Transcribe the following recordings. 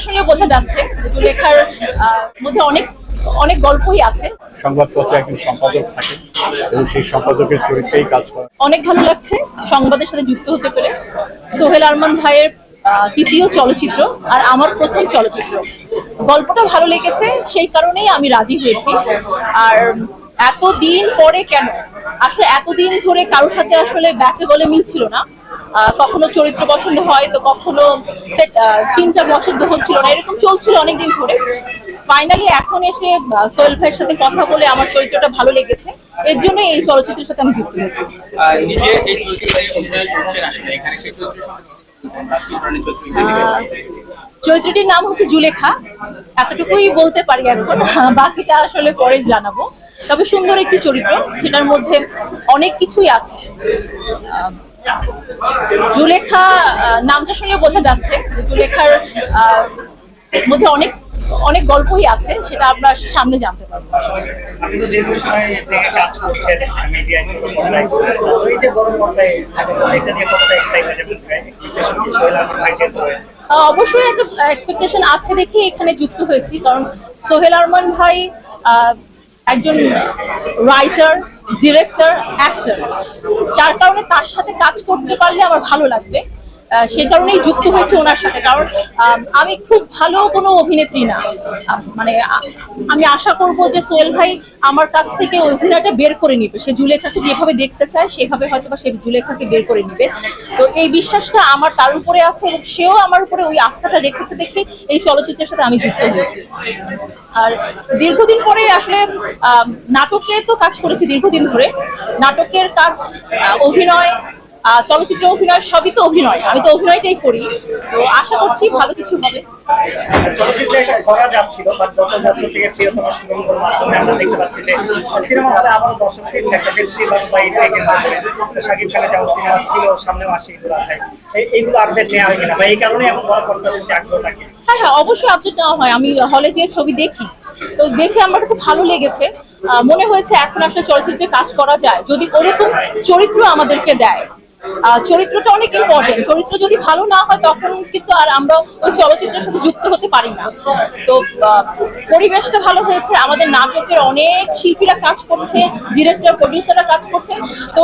শুনে বোঝা যাচ্ছে জুলেখার আহ, মধ্যে অনেক অনেক গল্পই আছে। সংবাদপত্রে একজন সম্পাদক থাকেন এবং সেই সম্পাদকের চরিত্রেই কাজ করেন অনেক ভালো লাগছে সংবাদের সাথে যুক্ত হতে পেরে। সোহেল আরমান ভাইয়ের তৃতীয় চলচ্চিত্র আর আমার প্রথম চলচ্চিত্র। গল্পটা ভালো লেগেছে সেই কারণেই আমি রাজি হয়েছি। আর এতদিন পরে কেন? আসলে এতদিন ধরে কারোর সাথে আসলে ব্যাটে বলে মিলছিল না। কখনো চরিত্র পছন্দ হয় তো কখনো সেট টিমটা পছন্দ হচ্ছিল না। এরকম চলছিল অনেকদিন ধরে। ফাইনালি এখন এসে সোহেল ভাইয়ের সাথে কথা বলে আমার চরিত্রটা ভালো লেগেছে। এর জন্য এই চলচ্চিত্রের সাথে আমি যুক্ত হয়েছি। চরিত্রটির নাম হচ্ছে জুলেখা। এতটুকুই বলতে পারি এখন। বাকিটা আসলে পরে জানাব। তবে সুন্দর একটি চরিত্র যেটার মধ্যে অনেক কিছুই আছে। আহ, জুলেখা নামটা শুনে বোঝা যাচ্ছে জুলেখার মধ্যে অনেক অনেক গল্পই আছে সেটা আমরা সামনে জানতে পারব। আপনি তো দীর্ঘ সময় থেকে কাজ করছেন মিডিয়ায় ছোট পর্দায় এই যে বড় পর্দায় এটা নিয়ে কতটা এক্সাইটেড এক্সপেকটেশন কি সোহেল আহমেদ ভাই যেহেতু রয়েছে? অবশ্যই একটা এক্সপেকটেশন আছে দেখে এখানে যুক্ত হয়েছি কারণ সোহেল আরমান ভাই আহ, একজন রাইটার ডিরেক্টর অ্যাক্টর যার কারণে তার সাথে কাজ করতে পারলে আমার ভালো লাগবে। সেই কারণেই যুক্ত হয়েছে ওনার সাথে। কারণ আম, খুব ভালো কোনো অভিনেত্রী না। মানে আমি আশা করব যে সোহেল ভাই আমার কাছ থেকে অভিনয়টা বের করে নিবে। সে জুলেখাকে যেভাবে দেখতে চায় সেভাবে হয়তো বা সে জুলেখাকে বের করে নিবে। তো এই বিশ্বাসটা আমার তার উপরে আছে এবং সেও আমার উপরে ওই আস্থাটা রেখেছে দেখে এই চলচ্চিত্রের সাথে আমি যুক্ত হয়েছি। আর দীর্ঘদিন পরে আসলে নাটকে তো কাজ করেছি দীর্ঘদিন ধরে। নাটকের কাজ অভিনয় চলচ্চিত্র অভিনয় সবই তো অভিনয় আমি তো অভিনয়টাই করি। তো আশা করছি ভালো কিছু হবে। চলচ্চিত্রে একটা খরা যাচ্ছিল বাট গত বছর থেকে প্রিয়তমা সুরঙ্গের মাধ্যমে আমরা দেখতে পাচ্ছি যে সিনেমা হলে আবারও দর্শক ফিরছে একটা ফেস্টিভ্যাল বা ঈদ মাধ্যমে শাকিব খানের যেমন সিনেমা ছিল সামনেও আসে এগুলো আছে। এইগুলো আপডেট নেওয়া হয় কিনা বা এই কারণে এখন বড় পর্দার আগ্রহ থাকে। হ্যাঁ হ্যাঁ অবশ্যই আপডেট নেওয়া হয়। আমি হলে যেয়ে ছবি দেখি। তো দেখে আমার কাছে ভালো লেগেছে। মনে হয়েছে এখন আসলে চলচ্চিত্রে কাজ করা যায়। যদি ওরকম চরিত্র আমাদেরকে দেয় চরিত্রটা অনেক ইম্পর্টেন্ট চরিত্র যদি ভালো না হয় তখন কিন্তু আর আমরা ওই চলচ্চিত্রের সাথে যুক্ত হতে পারি না। তো পরিবেশটা ভালো হয়েছে আমাদের নাটকের অনেক শিল্পীরা কাজ করছে ডিরেক্টর প্রডিউসাররা কাজ করছে। তো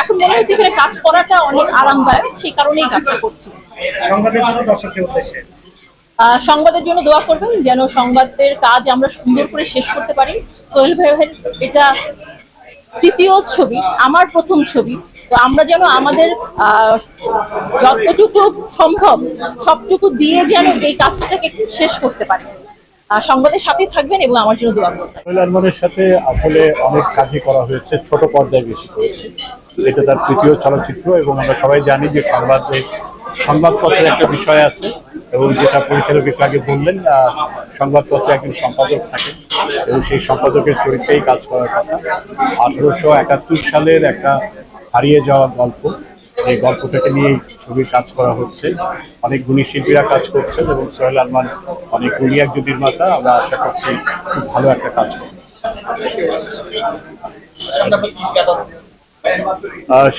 এখন মনে হচ্ছে এখানে কাজ করাটা অনেক আরামদায়ক সেই কারণেই কাজটা করছি। সংবাদের জন্য আহ, সংবাদের জন্য দোয়া করবেন যেন সংবাদের কাজ আমরা সুন্দর করে শেষ করতে পারি। সোহেল ভাইয়ের এটা তৃতীয় ছবি, আমার প্রথম ছবি। তো আমরা যেন আমাদের যতটুকু সম্ভব, সবটুকু দিয়ে যেন এই কাজটাকে শেষ করতে পারি। সংবাদের সাথেই থাকবেন এবং আমার জন্য দোয়া করবেন। সাথে আসলে অনেক কাজই করা হয়েছে, ছোট পর্দায় বেশি করেছে। এটা তার তৃতীয় চলচ্চিত্র এবং আমরা সবাই জানি যে সংবাদে সংবাদপত্রের একটা বিষয় আছে এবং যেটা পরিচালক একটু আগে বললেন সংবাদপত্রে একজন সম্পাদক থাকেন এবং সেই সম্পাদকের চরিত্রেই কাজ করার কথা। আঠারোশো একাত্তর সালের একটা হারিয়ে যাওয়া গল্প। এই গল্পটাকে নিয়ে ছবির কাজ করা হচ্ছে। অনেক গুণী শিল্পীরা কাজ করছেন এবং সোহেল আরমান, অনেক গুণী একজন নির্মাতা। আমরা আশা করছি খুব ভালো একটা কাজ করবে।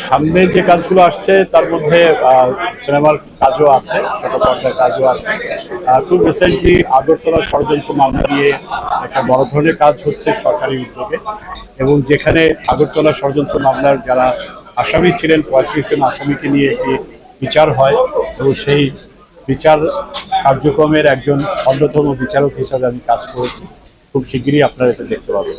সামনে যে কাজগুলো আসছে, তার মধ্যে সিনেমার কাজও আছে, ছোট পর্দার কাজও আছে। খুব রিসেন্টলি আগরতলা ষড়যন্ত্র মামলা নিয়ে একটা বড় ধরনের কাজ হচ্ছে সরকারি উদ্যোগে। এবং যেখানে আগরতলা ষড়যন্ত্র মামলার যারা আসামি ছিলেন, পঁয়ত্রিশ জন আসামিকে নিয়ে একটি বিচার হয়। এবং সেই বিচার কার্যক্রমের একজন অন্যতম বিচারক হিসাবে আমি কাজ করেছি। খুব শিগগিরই আপনারা এটা দেখতে পাবেন।